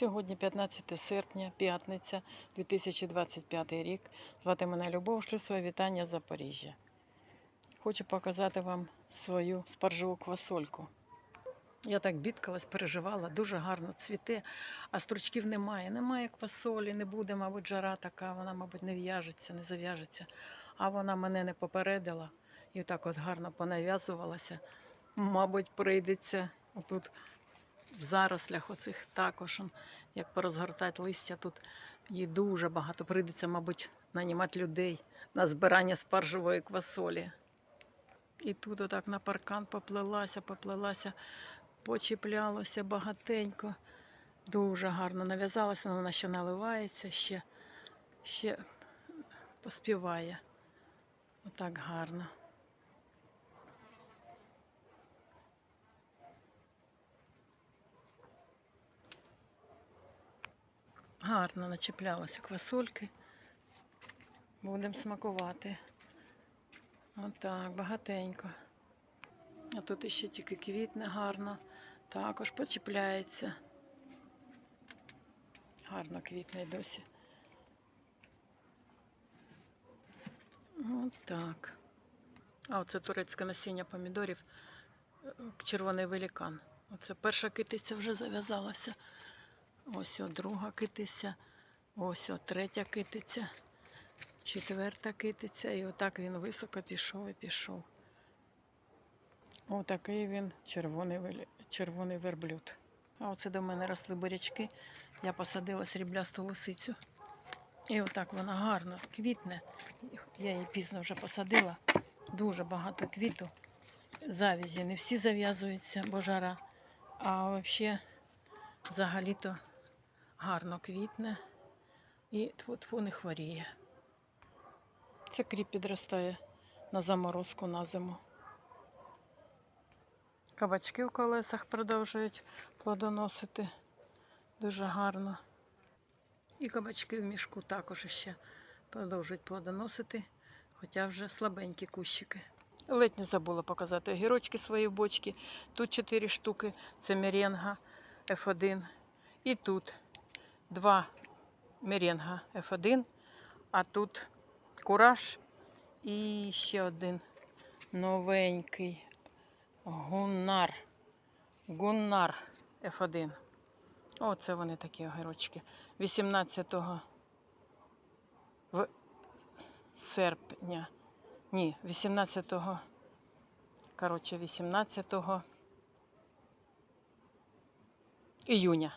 Сьогодні 15 серпня, п'ятниця, 2025 рік. Звати мене Любов Шлюсова. Вітання з Запоріжжя. Хочу показати вам свою спаржеву квасольку. Я так бідкалась, переживала, дуже гарно цвіте, а стручків немає. Немає квасолі, не буде, мабуть, жара така, вона, мабуть, не в'яжеться, не зав'яжеться. А вона мене не попередила і так от гарно понав'язувалася. Мабуть, прийдеться отут в зарослях оцих також, як порозгортати листя, тут її дуже багато. Прийдеться, мабуть, нанімати людей на збирання спаржевої квасолі. І тут отак на паркан поплелася, поплелася, почіплялося багатенько. Дуже гарно нав'язалася, але вона ще наливається, ще, ще поспіває. Отак гарно. Гарно начеплялися квасольки. Будемо смакувати. Отак, багатенько. А тут іще тільки квітне гарно, також почіпляється. Гарно квітне досі. Отак. А оце турецьке насіння помідорів, е, червоний велікан. Оце перша китиця вже зав'язалася. Ось о друга китиця, ось о третя китиця, четверта китиця. І отак він високо пішов і пішов. Отакий він червоний, червоний верблюд. А оце до мене росли бурячки. Я посадила сріблясту лисицю. І отак вона гарно квітне. Я її пізно вже посадила. Дуже багато квіту. Завізі не всі зав'язуються, бо жара. А взагалі, взагалі-то гарно квітне і тьфу не хворіє. Це кріп підростає на заморозку на зиму. Кабачки в колесах продовжують плодоносити дуже гарно. І кабачки в мішку також ще продовжують плодоносити, хоча вже слабенькі кущики. Ледь не забула показати огірочки свої бочки. Тут 4 штуки, це меренга F1. І тут два меренга F1, а тут кураж і ще один новенький гуннар. Гуннар F1. Оце вони такі огірочки. 18 в серпня. Ні, 18 коротше, 18 іюня.